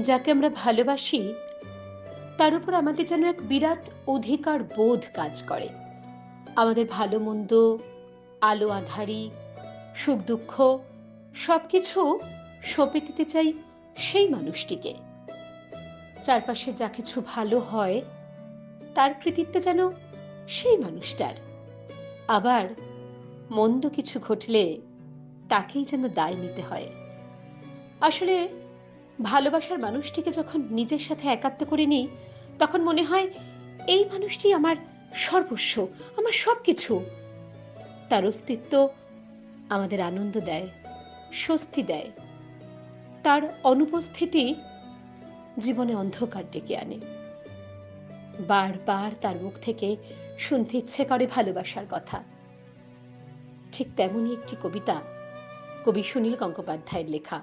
যাকে আমরা ভালোবাসি, তার উপর আমাদের যেন এক বিরাট অধিকার বোধ কাজ করে। আমাদের ভালো মন্দ, আলো আধারি, সুখ দুঃখ সব কিছু সঁপে দিতে চাই সেই মানুষটিকে। চারপাশে যা কিছু ভালো হয়, তার কৃতিত্ব যেন সেই মানুষটার। আবার মন্দ কিছু ঘটলে তাকেই যেন দায় নিতে হয়। আসলে ভালোবাসার মানুষটিকে যখন নিজের সাথে একাত্ম করে নিই, তখন মনে হয়, এই মানুষটি আমার সর্বস্ব, আমার সব কিছু তার অস্তিত্ব আমাদের আনন্দ দেয়, স্বস্তি দেয়। তার অনুপস্থিতি জীবনে অন্ধকার ডেকে আনে। বারবার তার মুখ থেকে শুনতে ইচ্ছে করে ভালোবাসার কথা। ঠিক তেমনই একটি কবিতা, কবি সুনীল গঙ্গোপাধ্যায়ের লেখা।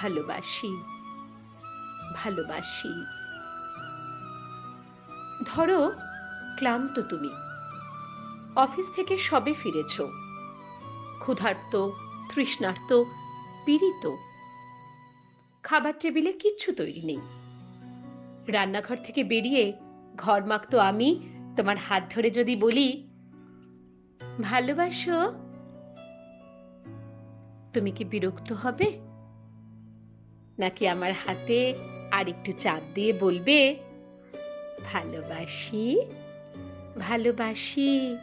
ভালোবাসি ভালোবাসি। ধরো, ক্লান্ত তুমি। অফিস থেকে সবে ফিরেছ। ক্ষুধার্ত, তৃষ্ণার্ত, পীড়িত। খাবার টেবিলে কিচ্ছু তৈরি নেই। রান্নাঘর থেকে বেরিয়ে ঘর মাখতো আমি, তোমার হাত ধরে যদি বলি, ভালোবাসো? তুমি কি বিরক্ত হবে? নাকি আমার হাতে আর একটু চাপ দিয়ে বলবে, ভালোবাসি ভালোবাসি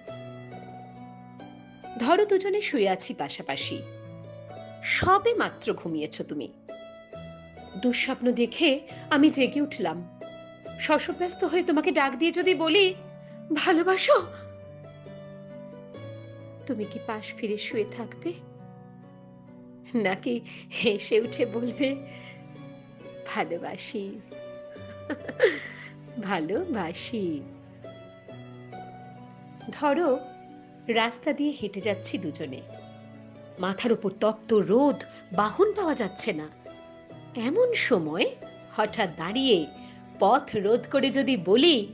ধরো দুজনে শুয়ে আছি পাশাপাশি। সবে মাত্র ঘুমিয়েছ তুমি। দুঃস্বপ্ন দেখে আমি জেগে উঠলাম। শশব্যস্ত হয়ে তোমাকে ডাক দিয়ে যদি বলি, ভালোবাসো তুমি কি পাশ ফিরে শুয়ে থাকবে? নাকি হেসে উঠে বলবে ভালোবাসি। ভালোবাসি। ধরো, রাস্তা দিয়ে হেঁটে যাচ্ছি দুজনে। মাথার উপর তপ্ত রোদ, বাহন পাওয়া যাচ্ছে না। এমন সময় হঠাৎ দাঁড়িয়ে পথ রোধ করে যদি বলি,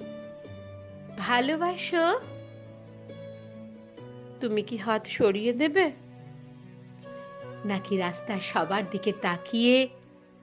ভালোবাসো? তুমি কি হাত সরিয়ে দেবে? নাকি রাস্তার সবার দিকে তাকিয়ে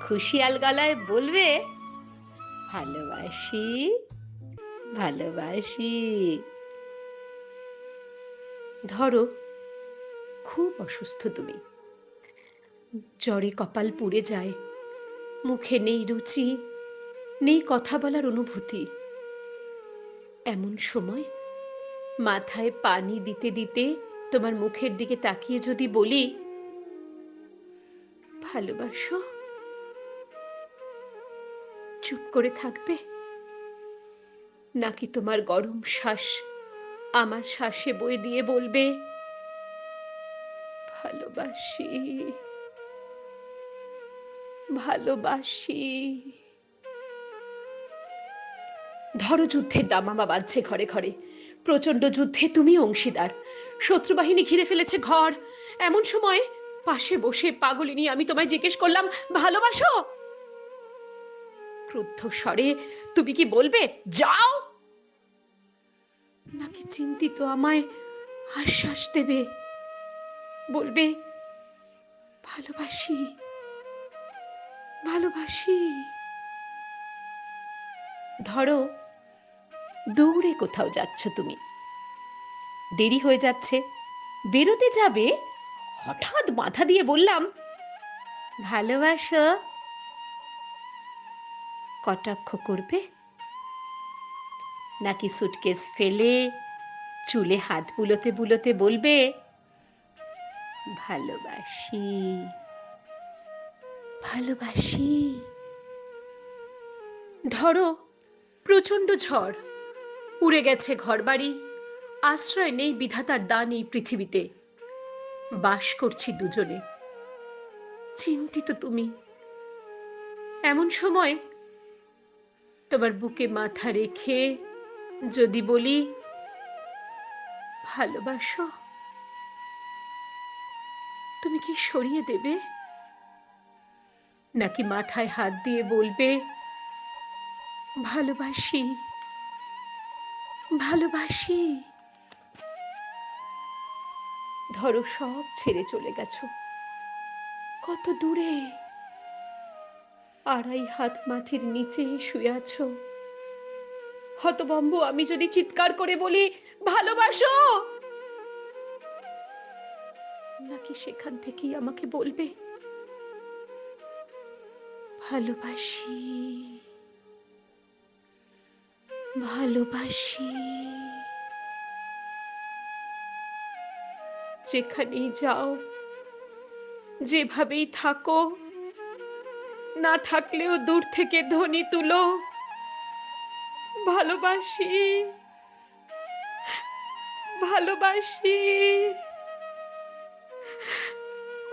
খুশিয়াল গলায় বলবে, ভালোবাসি ভালোবাসি। ধরো, খুব অসুস্থ তুমি। জ্বরে কপাল পুড়ে যায়, মুখে নেই রুচি, নেই কথা বলার অনুভূতি। এমন সময় মাথায় পানি দিতে দিতে তোমার মুখের দিকে তাকিয়ে যদি বলি, ভালোবাসো? চুপ করে থাকবে? নাকি তোমার গরম শ্বাস আমার শ্বাসে বই দিয়ে বলবে, ভালোবাসি ভালোবাসি ধরো যুদ্ধের দামামা বাজছে ঘরে ঘরে। প্রচণ্ড যুদ্ধে তুমি অংশীদার। শত্রু বাহিনী ঘিরে ফেলেছে ঘর। এমন সময় পাশে বসে পাগলিনী, আমি তোমায় জিজ্ঞেস করলাম, ভালোবাসো? ক্রুদ্ধ স্বরে, তুমি কি বলবে? যাও! নাকি চিন্তিত আমায় আশ্বাস দেবে? বলবে, ভালোবাসি ভালোবাসি। ধরো দৌড়ে কোথাও যাচ্ছ তুমি। দেরি হয়ে যাচ্ছে। বেরোতে যাবে? হঠাৎ মাথা দিয়ে বললাম, ভালোবাসো কটাক্ষ করবে? নাকি সুটকেস ফেলে, চুলে হাত বুলোতে বুলোতে বলবে, ভালোবাসি ভালোবাসি ধরো, প্রচণ্ড ঝড়, উড়ে গেছে ঘরবাড়ি, আশ্রয় নেই বিধাতার দান এই পৃথিবীতে। বাস করছি দুজনে। চিন্তিত তুমি। এমন সময় তোমার বুকে মাথা রেখে যদি বলি, ভালোবাসো? তুমি কি সরিয়ে দেবে? নাকি মাথায় হাত দিয়ে বলবে, ভালোবাসি ভালোবাসি? ধরো সব ছেড়ে চলে গেছো। কত দূরে? আড়াই হাত মাটির নিচে শুয়ে আছো। হতবম্ব আমি যদি চিৎকার করে বলি, ভালোবাসো? নাকি সেখান থেকেই আমাকে বলবে, ভালোবাসি ভালোবাসি। যেখানেই যাও, যেভাবেই থাকো না থাকলেও দূর থেকে ধ্বনি তুলো। ভালোবাসি ভালোবাসি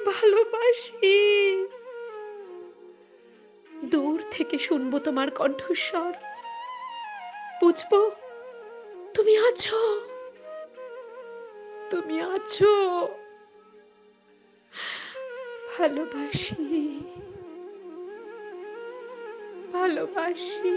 ভালোবাসি। দূর থেকে শুনব তোমার কণ্ঠস্বর। বুঝব, তুমি আছো। তুমি আছো। ভালোবাসি। ভালোবাসি।